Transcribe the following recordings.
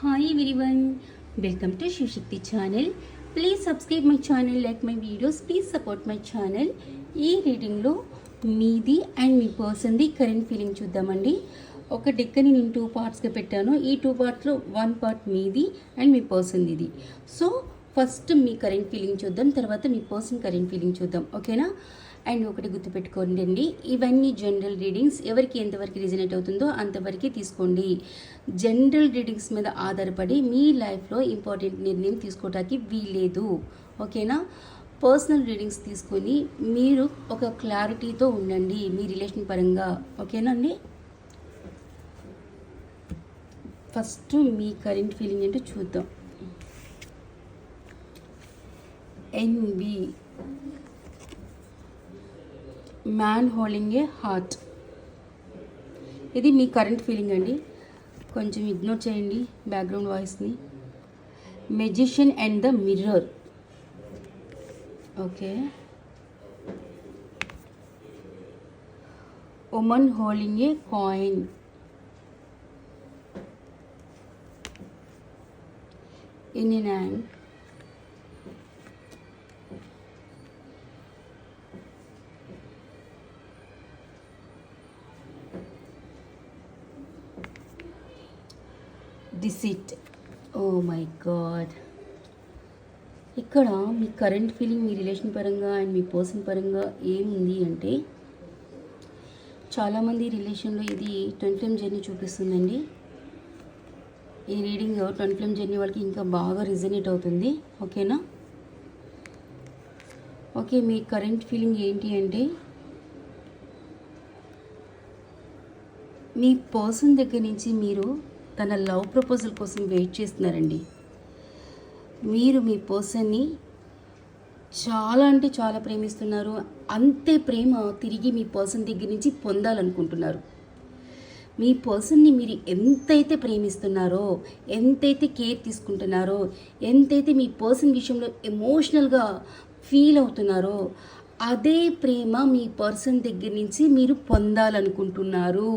Hi everyone welcome to Shivashakti channel please subscribe my channel like my videos please support my channel ఈ రీడింగ్లో మీది and మీ పర్సన్ది current feeling చూద్దామండి. ఒక డెక్కని నేను టూ పార్ట్స్గా పెట్టాను. ఈ టూ పార్ట్స్లో వన్ పార్ట్ మీది అండ్ మీ పర్సన్ది ఇది సో ఫస్ట్ మీ కరెంట్ ఫీలింగ్ చూద్దాం తర్వాత మీ పర్సన్ కరెంట్ ఫీలింగ్ చూద్దాం. ఓకేనా అండ్ ఒకటి గుర్తుపెట్టుకోండి అండి ఇవన్నీ జనరల్ రీడింగ్స్. ఎవరికి ఎంతవరకు రిజనేట్ అవుతుందో అంతవరకు తీసుకోండి. జనరల్ రీడింగ్స్ మీద ఆధారపడి మీ లైఫ్లో ఇంపార్టెంట్ నిర్ణయం తీసుకోవడానికి వీలేదు ఓకేనా? పర్సనల్ రీడింగ్స్ తీసుకొని మీరు ఒక క్లారిటీతో ఉండండి మీ రిలేషన్ పరంగా. ఓకేనా అండి? ఫస్ట్ మీ కరెంట్ ఫీలింగ్ ఏంటో చూద్దాం. ఎన్బి మ్యాన్ హోల్డింగ్ ఏ హార్ట్ ఇది మీ కరెంట్ ఫీలింగ్ అండి. కొంచెం ఇగ్నోర్ చేయండి బ్యాక్గ్రౌండ్ వాయిస్ని magician and the mirror okay woman holding a coin in an hand deceit oh my god ఇక్కడ మీ కరెంట్ ఫీలింగ్ మీ రిలేషన్ పరంగా అండ్ మీ పర్సన్ పరంగా ఏముంది అంటే చాలామంది రిలేషన్లో ఇది ట్వంటీ ఫ్లేమ్ జర్నీ చూపిస్తుందండి. ఈ రీడింగ్ ట్వంటీ ఫ్లేమ్ జర్నీ వాళ్ళకి ఇంకా బాగా రిజనేట్ అవుతుంది. ఓకేనా ఓకే మీ కరెంట్ ఫీలింగ్ ఏంటి అంటే మీ పర్సన్ దగ్గర నుంచి మీరు తన లవ్ ప్రపోజల్ కోసం వెయిట్ చేస్తున్నారండి. మీరు మీ పర్సన్ని చాలా అంటే చాలా ప్రేమిస్తున్నారు. అంతే ప్రేమ తిరిగి మీ పర్సన్ దగ్గర నుంచి పొందాలనుకుంటున్నారు. మీ పర్సన్ని మీరు ఎంతైతే ప్రేమిస్తున్నారో ఎంతైతే కేర్ తీసుకుంటున్నారో ఎంతైతే మీ పర్సన్ విషయంలో ఎమోషనల్గా ఫీల్ అవుతున్నారో అదే ప్రేమ మీ పర్సన్ దగ్గర నుంచి మీరు పొందాలనుకుంటున్నారు.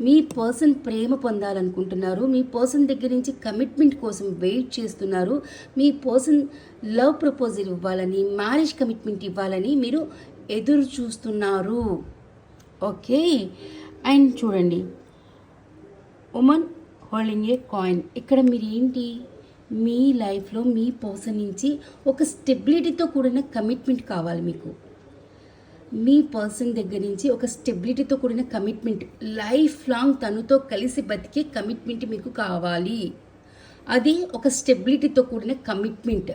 మీ పర్సన్ ప్రేమ పొందాలనుకుంటున్నారు మీ పర్సన్ దగ్గర నుంచి కమిట్మెంట్ కోసం వెయిట్ చేస్తున్నారు మీ పర్సన్ లవ్ ప్రపోజల్ ఇవ్వాలని మ్యారేజ్ కమిట్మెంట్ ఇవ్వాలని మీరు ఎదురు చూస్తున్నారు. ఓకే అండ్ చూడండి. ఉమన్ హోల్డింగ్ ఏ కాయిన్ ఇక్కడ మీరు ఏంటి? మీ లైఫ్లో మీ పర్సన్ నుంచి ఒక స్టెబిలిటీతో కూడిన కమిట్మెంట్ కావాలి మీకు. మీ పర్సన్ దగ్గర నుంచి ఒక స్టెబిలిటీతో కూడిన కమిట్మెంట్ లైఫ్ లాంగ్ తనతో కలిసి బతికే కమిట్మెంట్ మీకు కావాలి. అది ఒక స్టెబిలిటీతో కూడిన కమిట్మెంట్.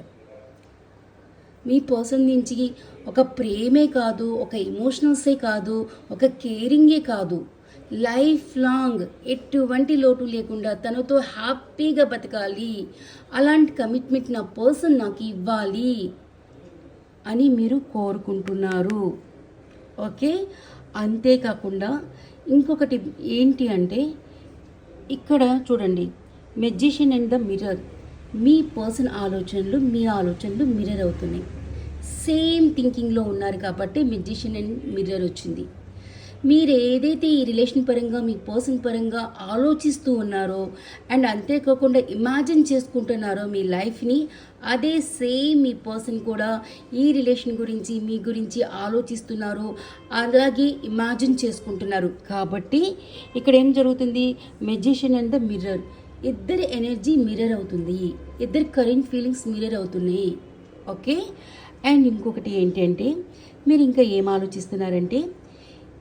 మీ పర్సన్ నుంచి ఒక ప్రేమే కాదు ఒక ఎమోషనల్సే కాదు ఒక కేరింగే కాదు. లైఫ్ లాంగ్ ఎటువంటి లోటు లేకుండా తనతో హ్యాపీగా బతకాలి. అలాంటి కమిట్మెంట్ నా పర్సన్ నాకు ఇవ్వాలి అని మీరు కోరుకుంటున్నారు. ఓకే? అంతేకాకుండా ఇంకొకటి ఏంటి అంటే ఇక్కడ చూడండి మెజిషియన్ అండ్ ద మిర్రర్ మీ పర్సన్ ఆలోచనలు మీ ఆలోచనలు మిర్రర్ అవుతున్నాయి. సేమ్ థింకింగ్లో ఉన్నారు కాబట్టి మెజిషియన్ అండ్ మిర్రర్ వచ్చింది. మీరు ఏదైతే ఈ రిలేషన్ పరంగా మీ పర్సన్ పరంగా ఆలోచిస్తూ ఉన్నారో అండ్ అంతేకాకుండా ఇమాజిన్ చేసుకుంటున్నారో మీ లైఫ్ని అదే సేమ్ మీ పర్సన్ కూడా ఈ రిలేషన్ గురించి మీ గురించి ఆలోచిస్తున్నారు అలాగే ఇమాజిన్ చేసుకుంటున్నారు. కాబట్టి ఇక్కడ ఏం జరుగుతుంది? Magician and the mirror. ఇద్దరి ఎనర్జీ మిర్రర్ అవుతుంది. ఇద్దరి కరెంట్ ఫీలింగ్స్ మిర్రర్ అవుతున్నాయి. ఓకే? అండ్ ఇంకొకటి ఏంటంటే మీరు ఇంకా ఏం ఆలోచిస్తున్నారంటే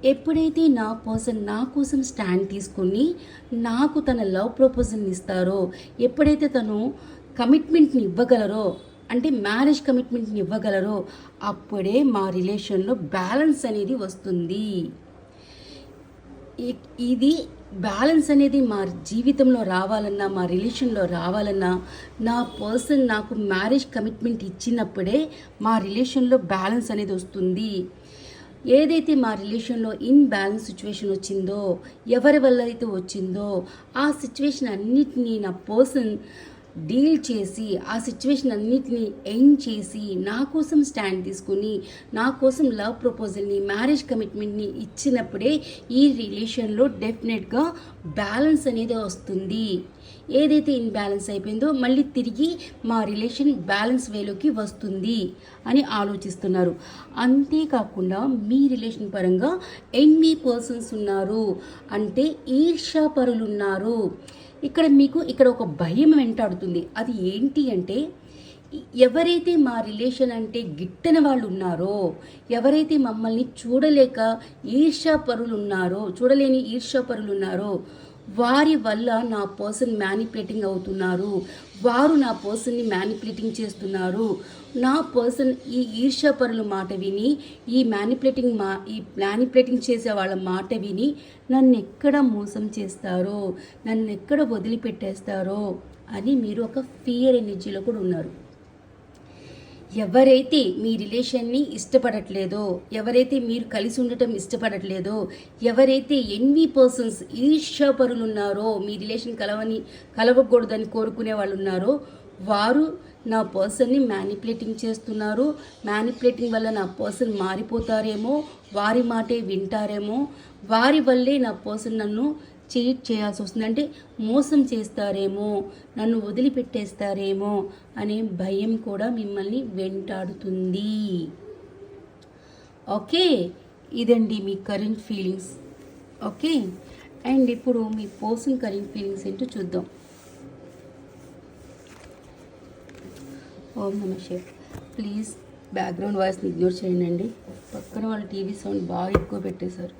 ఎప్పుడైతే నా పర్సన్ నా కోసం స్టాండ్ తీసుకుని నాకు తన లవ్ ప్రపోజల్ని ఇస్తారో ఎప్పుడైతే తను కమిట్మెంట్ని ఇవ్వగలరో అంటే మ్యారేజ్ కమిట్మెంట్ని ఇవ్వగలరో అప్పుడే మా రిలేషన్లో బ్యాలెన్స్ అనేది వస్తుంది. ఇది బ్యాలెన్స్ అనేది మా జీవితంలో రావాలన్నా మా రిలేషన్లో రావాలన్నా నా పర్సన్ నాకు మ్యారేజ్ కమిట్మెంట్ ఇచ్చినప్పుడే మా రిలేషన్లో బ్యాలెన్స్ అనేది వస్తుంది. ఏదైతే మా రిలేషన్లో ఇన్ బ్యాలెన్స్ సిచ్యువేషన్ వచ్చిందో ఎవరి వల్ల అయితే వచ్చిందో ఆ సిచ్యువేషన్ అన్నిటినీ నా పర్సన్ డీల్ చేసి ఆ సిచ్యువేషన్ అన్నిటినీ ఎండ్ చేసి నా కోసం స్టాండ్ తీసుకుని నా కోసం లవ్ ప్రపోజల్ని మ్యారేజ్ కమిట్మెంట్ని ఇచ్చినప్పుడే ఈ రిలేషన్లో డెఫినెట్గా బ్యాలెన్స్ అనేది వస్తుంది. ఏదైతే ఇన్బ్యాలెన్స్ అయిపోయిందో మళ్ళీ తిరిగి మా రిలేషన్ బ్యాలెన్స్ వేలోకి వస్తుంది అని ఆలోచిస్తున్నారు. అంతేకాకుండా మీ రిలేషన్ పరంగా ఎన్ని పర్సన్స్ ఉన్నారు అంటే ఈర్ష్యాపరులు ఉన్నారు. ఇక్కడ మీకు ఇక్కడ ఒక భయం వెంటాడుతుంది. అది ఏంటి అంటే ఎవరైతే మా రిలేషన్ అంటే గిట్టని వాళ్ళు ఉన్నారో ఎవరైతే మమ్మల్ని చూడలేక ఈర్ష్యాపరులు ఉన్నారో చూడలేని ఈర్ష్యాపరులు ఉన్నారో వారి వల్ల నా పర్సన్ మ్యానిపులేటింగ్ అవుతున్నారు. వారు నా పర్సన్ని మ్యానిపులేటింగ్ చేస్తున్నారు. నా పర్సన్ ఈ ఈర్ష్యాపరుల మాట విని ఈ మ్యానిపులేటింగ్ మా ఈ మ్యానిపులేటింగ్ చేసే వాళ్ళ మాట విని నన్ను ఎక్కడ మోసం చేస్తారో నన్ను ఎక్కడ వదిలిపెట్టేస్తారో అని మీరు ఒక ఫియర్ ఎనర్జీలో కూడా ఉన్నారు. ఎవరైతే మీ రిలేషన్ని ఇష్టపడట్లేదో ఎవరైతే మీరు కలిసి ఉండటం ఇష్టపడట్లేదో ఎవరైతే ఎన్వి పర్సన్స్ ఈర్ష్యాపరులు ఉన్నారో మీ రిలేషన్ కలవని కలవకూడదని కోరుకునే వాళ్ళు ఉన్నారో వారు నా పర్సన్ని మ్యానిపులేటింగ్ చేస్తున్నారు. మ్యానిపులేటింగ్ వల్ల నా పర్సన్ మారిపోతారేమో వారి మాటే వింటారేమో వారి వల్లే నా పర్సన్ నన్ను చీట్ చేయాల్సి వస్తుంది. అంటే మోసం చేస్తారేమో నన్ను వదిలిపెట్టేస్తారేమో అనే భయం కూడా మిమ్మల్ని వెంటాడుతుంది. ఓకే? ఇదండి మీ కరెంట్ ఫీలింగ్స్ ఓకే? అండ్ ఇప్పుడు మీ పర్సన్ కరెంట్ ఫీలింగ్స్ ఏంటో చూద్దాం. ఓం నమ శివ ప్లీజ్ బ్యాక్గ్రౌండ్ వాయిస్ని ఇగ్నోర్ చేయండి పక్కన వాళ్ళు టీవీ సౌండ్ బాగా ఎక్కువ పెట్టేశారు.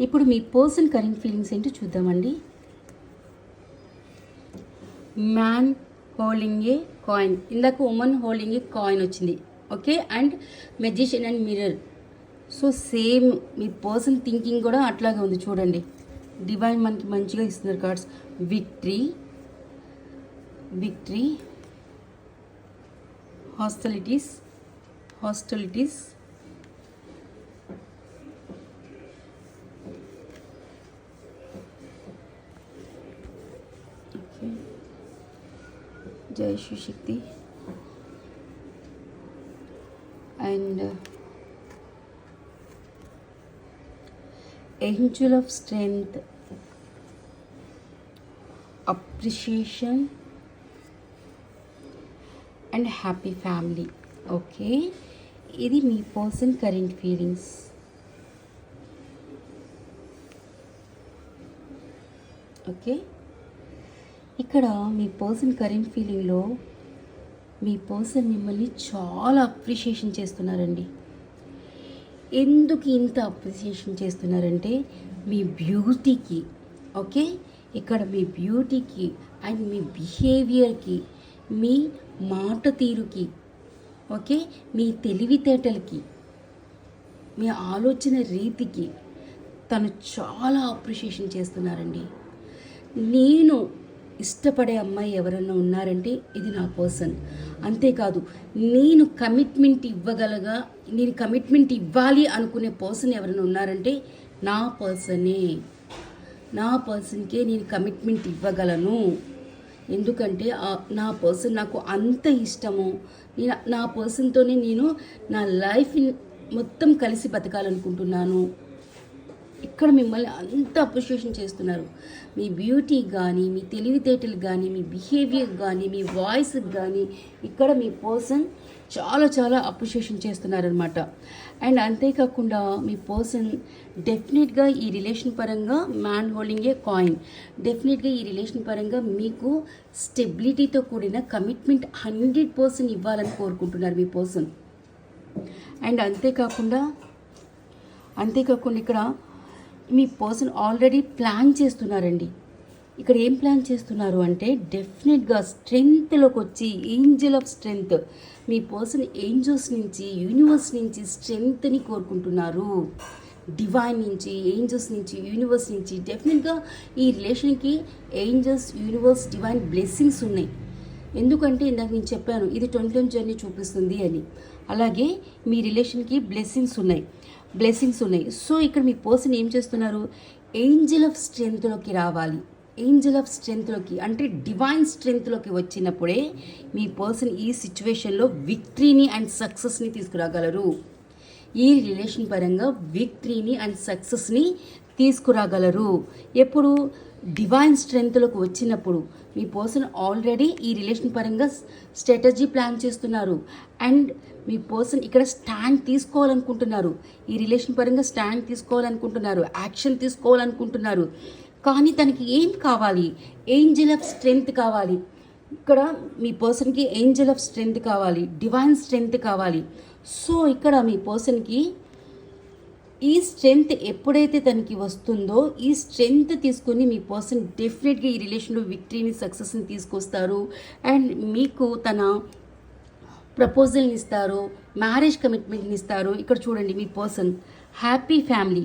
ఇప్పుడు మీ పర్సన్ కరెంట్ ఫీలింగ్స్ ఏంటో చూద్దామండి. Man holding a coin. ఇందాక ఉమెన్ హోల్డింగ్ ఏ కాయిన్ వచ్చింది. Okay? And magician and mirror. So same me person thinking కూడా అట్లాగే ఉంది. చూడండి. డివైన్ మనకి మంచిగా ఇస్తున్నారు cards. Victory. Victory. Hostilities. Hostilities. Okay జై Shivashakti and angel of strength appreciation and happy family okay ఇది మీ పర్సన్ కరెంట్ ఫీలింగ్స్ ఓకే ఇక్కడ మీ పర్సన్ కరెంట్ ఫీలింగ్లో మీ పర్సన్ మిమ్మల్ని చాలా అప్రిషియేషన్ చేస్తున్నారండి. ఎందుకు ఇంత అప్రిషియేషన్ చేస్తున్నారంటే మీ బ్యూటీకి ఓకే? ఇక్కడ మీ బ్యూటీకి అండ్ మీ బిహేవియర్కి మీ మాట తీరుకి ఓకే? మీ తెలివితేటలకి మీ ఆలోచన రీతికి తను చాలా అప్రిషియేషన్ చేస్తున్నారండి. నేను ఇష్టపడే అమ్మాయి ఎవరైనా ఉన్నారంటే ఇది నా పర్సన్. అంతేకాదు నేను కమిట్మెంట్ ఇవ్వగలగా నేను కమిట్మెంట్ ఇవ్వాలి అనుకునే పర్సన్ ఎవరైనా ఉన్నారంటే నా పర్సనే. నా పర్సన్కే నేను కమిట్మెంట్ ఇవ్వగలను. ఎందుకంటే నా పర్సన్ నాకు అంత ఇష్టము. నేను నా పర్సన్తోనే నేను నా లైఫ్ మొత్తం కలిసి బతకాలనుకుంటున్నాను. ఇక్కడ మిమ్మల్ని అంత అప్రిషియేషన్ చేస్తున్నారు. మీ బ్యూటీ కానీ మీ తెలివితేటలు కానీ మీ బిహేవియర్ కానీ మీ వాయిస్కి కానీ ఇక్కడ మీ పర్సన్ చాలా చాలా అప్రిషియేషన్ చేస్తున్నారనమాట అండ్ అంతేకాకుండా మీ పర్సన్ డెఫినెట్గా ఈ రిలేషన్ పరంగా మ్యాన్ హోల్డింగ్ ఏ కాయిన్. డెఫినెట్గా ఈ రిలేషన్ పరంగా మీకు స్టెబిలిటీతో కూడిన కమిట్మెంట్ హండ్రెడ్ పర్సెంట్ ఇవ్వాలని కోరుకుంటున్నారు మీ పర్సన్. అండ్ అంతేకాకుండా అంతేకాకుండా ఇక్కడ మీ పర్సన్ ఆల్రెడీ ప్లాన్ చేస్తున్నారండి. ఇక్కడ ఏం ప్లాన్ చేస్తున్నారు అంటే డెఫినెట్గా స్ట్రెంగ్త్లోకి వచ్చి ఏంజల్ ఆఫ్ స్ట్రెంగ్త్ మీ పర్సన్ ఏంజల్స్ నుంచి యూనివర్స్ నుంచి స్ట్రెంగ్త్ని కోరుకుంటున్నారు. డివైన్ నుంచి ఏంజల్స్ నుంచి యూనివర్స్ నుంచి డెఫినెట్గా ఈ రిలేషన్కి ఏంజల్స్ యూనివర్స్ డివైన్ బ్లెస్సింగ్స్ ఉన్నాయి. ఎందుకంటే ఇందాక నేను చెప్పాను ఇది ట్వంటీ జర్నీ చూపిస్తుంది అని. అలాగే మీ రిలేషన్కి బ్లెస్సింగ్స్ ఉన్నాయి. బ్లెస్సింగ్స్ ఉన్నాయి. సో ఇక్కడ మీ పర్సన్ ఏం చేస్తున్నారు? ఏంజల్ ఆఫ్ స్ట్రెంగ్త్లోకి రావాలి. ఏంజల్ ఆఫ్ స్ట్రెంగ్త్లోకి అంటే డివైన్ స్ట్రెంగ్త్లోకి వచ్చినప్పుడే మీ పర్సన్ ఈ సిచ్యువేషన్లో విక్టరీని అండ్ సక్సెస్ని తీసుకురాగలరు. ఈ రిలేషన్ పరంగా విక్టరీని అండ్ సక్సెస్ని తీసుకురాగలరు. ఎప్పుడు? డివైన్ స్ట్రెంగ్త్లోకి వచ్చినప్పుడు. మీ పర్సన్ ఆల్రెడీ ఈ రిలేషన్ పరంగా స్ట్రాటజీ ప్లాన్ చేస్తున్నారు. అండ్ మీ పర్సన్ ఇక్కడ స్టాండ్ తీసుకోవాలనుకుంటున్నారు. ఈ రిలేషన్ పరంగా స్టాండ్ తీసుకోవాలనుకుంటున్నారు. యాక్షన్ తీసుకోవాలనుకుంటున్నారు. కానీ తనకి ఏం కావాలి? ఏంజల్ ఆఫ్ స్ట్రెంగ్త్ కావాలి. ఇక్కడ మీ పర్సన్కి ఏంజల్ ఆఫ్ స్ట్రెంగ్త్ కావాలి. డివైన్ స్ట్రెంగ్త్ కావాలి. సో ఇక్కడ మీ పర్సన్కి ఈ స్ట్రెంగ్త్ ఎప్పుడైతే తనకి వస్తుందో ఈ స్ట్రెంగ్త్ తీసుకొని మీ పర్సన్ డెఫినెట్గా ఈ రిలేషన్లో విక్టరీని సక్సెస్ని తీసుకొస్తారు. అండ్ మీకు తన ప్రపోజల్ని ఇస్తారు మ్యారేజ్ కమిట్మెంట్ని ఇస్తారు. ఇక్కడ చూడండి మీ person. Happy family.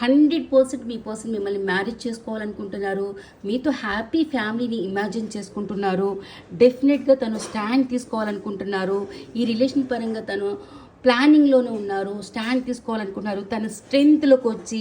Hundred percent మీ పర్సన్ మిమ్మల్ని మ్యారేజ్ చేసుకోవాలనుకుంటున్నారు. మీతో హ్యాపీ ఫ్యామిలీని ఇమాజిన్ చేసుకుంటున్నారు. డెఫినెట్గా తను స్టాండ్ తీసుకోవాలనుకుంటున్నారు. ఈ రిలేషన్ పరంగా తను ప్లానింగ్లోనే ఉన్నారు స్టాండ్ తీసుకోవాలనుకుంటున్నారు. తన స్ట్రెంగ్త్లోకి వచ్చి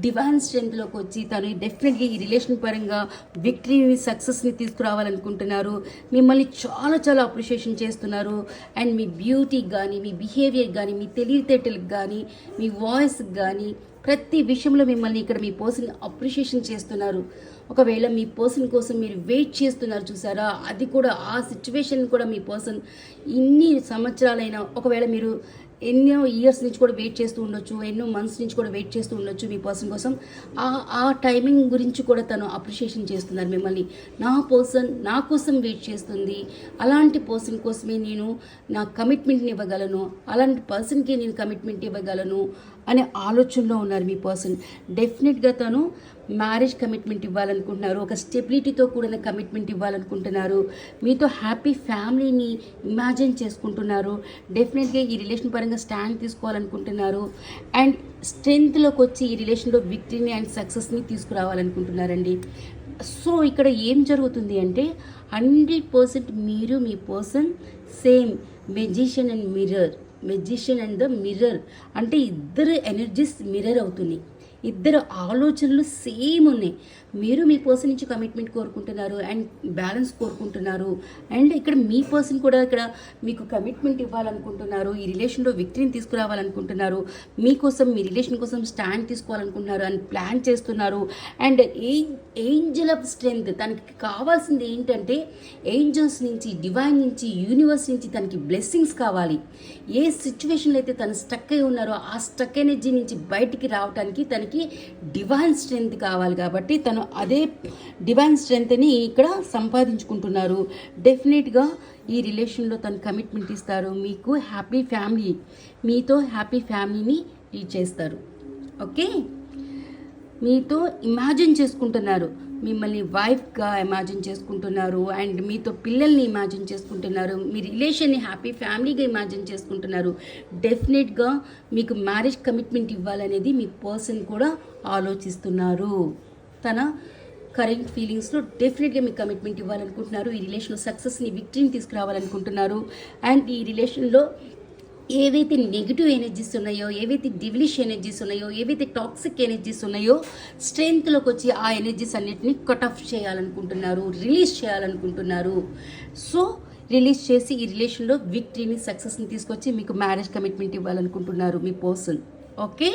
డివైన్ స్ట్రెంగ్త్లోకి వచ్చి తను డెఫినెట్గా ఈ రిలేషన్ పరంగా విక్టరీని సక్సెస్ని తీసుకురావాలనుకుంటున్నారు. మిమ్మల్ని చాలా చాలా అప్రిషియేషన్ చేస్తున్నారు. అండ్ మీ బ్యూటీకి కానీ మీ బిహేవియర్ కానీ మీ తెలివితేటలకు కానీ మీ వాయిస్కి కానీ ప్రతి విషయంలో మిమ్మల్ని ఇక్కడ మీ పర్సన్ అప్రిషియేషన్ చేస్తున్నారు. ఒకవేళ మీ పర్సన్ కోసం మీరు వెయిట్ చేస్తున్నారు చూసారా? అది కూడా ఆ సిచ్యువేషన్ కూడా మీ పర్సన్ ఇన్ని సంవత్సరాలైనా ఒకవేళ మీరు ఎన్నో ఇయర్స్ నుంచి కూడా వెయిట్ చేస్తూ ఉండొచ్చు ఎన్నో మంత్స్ నుంచి కూడా వెయిట్ చేస్తూ ఉండొచ్చు మీ పర్సన్ కోసం. ఆ ఆ టైమింగ్ గురించి కూడా తను అప్రిషియేషన్ చేస్తున్నారు మిమ్మల్ని. నా పర్సన్ నా కోసం వెయిట్ చేస్తుంది. అలాంటి పర్సన్ కోసమే నేను నా కమిట్మెంట్ని ఇవ్వగలను. అలాంటి పర్సన్కి నేను కమిట్మెంట్ ఇవ్వగలను. అనే ఆలోచనలో ఉన్నారు మీ పర్సన్. డెఫినెట్గా తను మ్యారేజ్ కమిట్మెంట్ ఇవ్వాలనుకుంటున్నారు ఒక స్టెబిలిటీతో కూడిన కమిట్మెంట్ ఇవ్వాలనుకుంటున్నారు మీతో హ్యాపీ ఫ్యామిలీని ఇమాజిన్ చేసుకుంటున్నారు డెఫినెట్గా ఈ రిలేషన్ పరంగా స్టాండ్ తీసుకోవాలనుకుంటున్నారు అండ్ స్ట్రెంగ్త్లోకి వచ్చి ఈ రిలేషన్లో విక్టరీని అండ్ సక్సెస్ని తీసుకురావాలనుకుంటున్నారండి. సో ఇక్కడ ఏం జరుగుతుంది అంటే హండ్రెడ్ పర్సెంట్ మీరు మీ person same magician and mirror. Magician and the mirror అంటే ఇద్దరు ఎనర్జీస్ మిర్రర్ అవుతున్నాయి. ఇద్దరు ఆలోచనలు సేమ్ ఉన్నాయి. మీరు మీ పర్సన్ నుంచి కమిట్మెంట్ కోరుకుంటున్నారు అండ్ బ్యాలెన్స్ కోరుకుంటున్నారు. అండ్ ఇక్కడ మీ పర్సన్ కూడా ఇక్కడ మీకు కమిట్మెంట్ ఇవ్వాలనుకుంటున్నారు. ఈ రిలేషన్లో విక్టరీని తీసుకురావాలనుకుంటున్నారు. మీకోసం మీ రిలేషన్ కోసం స్టాండ్ తీసుకోవాలనుకుంటున్నారు అని ప్లాన్ చేస్తున్నారు. And a angel of strength తనకి కావాల్సింది ఏంటంటే ఏంజల్స్ నుంచి డివైన్ నుంచి యూనివర్స్ నుంచి తనకి బ్లెస్సింగ్స్ కావాలి. ఏ సిచ్యువేషన్లో అయితే తను స్టక్ అయి ఉన్నారో ఆ స్టక్ ఎనర్జీ నుంచి బయటికి రావడానికి తనకి డివైన్ స్ట్రెంగ్త్ కావాలి కాబట్టి తను అదే డివైన్ స్ట్రెంగ్త్ని ఇక్కడ సంపాదించుకుంటున్నారు. డెఫినెట్గా ఈ రిలేషన్లో తను కమిట్మెంట్ ఇస్తారు. మీకు హ్యాపీ ఫ్యామిలీ మీతో హ్యాపీ ఫ్యామిలీని లీడ్ చేస్తారు. ఓకే మీతో ఇమాజిన్ చేసుకుంటున్నారు. మిమ్మల్ని వైఫ్గా ఇమాజిన్ చేసుకుంటున్నారు. అండ్ మీతో పిల్లల్ని ఇమాజిన్ చేసుకుంటున్నారు. మీ రిలేషన్ని హ్యాపీ ఫ్యామిలీగా ఇమాజిన్ చేసుకుంటున్నారు. డెఫినెట్గా మీకు మ్యారేజ్ కమిట్మెంట్ ఇవ్వాలనేది మీ పర్సన్ కూడా ఆలోచిస్తున్నారు. తన కరెంట్ ఫీలింగ్స్లో డెఫినెట్గా మీకు కమిట్మెంట్ ఇవ్వాలనుకుంటున్నారు. ఈ రిలేషన్లో సక్సెస్ని విక్టరీని తీసుకురావాలనుకుంటున్నారు. అండ్ ఈ రిలేషన్లో ఏవైతే నెగిటివ్ ఎనర్జీస్ ఉన్నాయో ఏవైతే డివిలిష్ ఎనర్జీస్ ఉన్నాయో ఏవైతే టాక్సిక్ ఎనర్జీస్ ఉన్నాయో స్ట్రెంగ్త్లోకి వచ్చి ఆ ఎనర్జీస్ అన్నిటిని కట్ ఆఫ్ చేయాలనుకుంటున్నారు రిలీజ్ చేయాలనుకుంటున్నారు. సో రిలీజ్ చేసి ఈ రిలేషన్లో విక్టరీని సక్సెస్ని తీసుకొచ్చి మీకు మ్యారేజ్ కమిట్మెంట్ ఇవ్వాలనుకుంటున్నారు మీ పర్సన్ ఓకే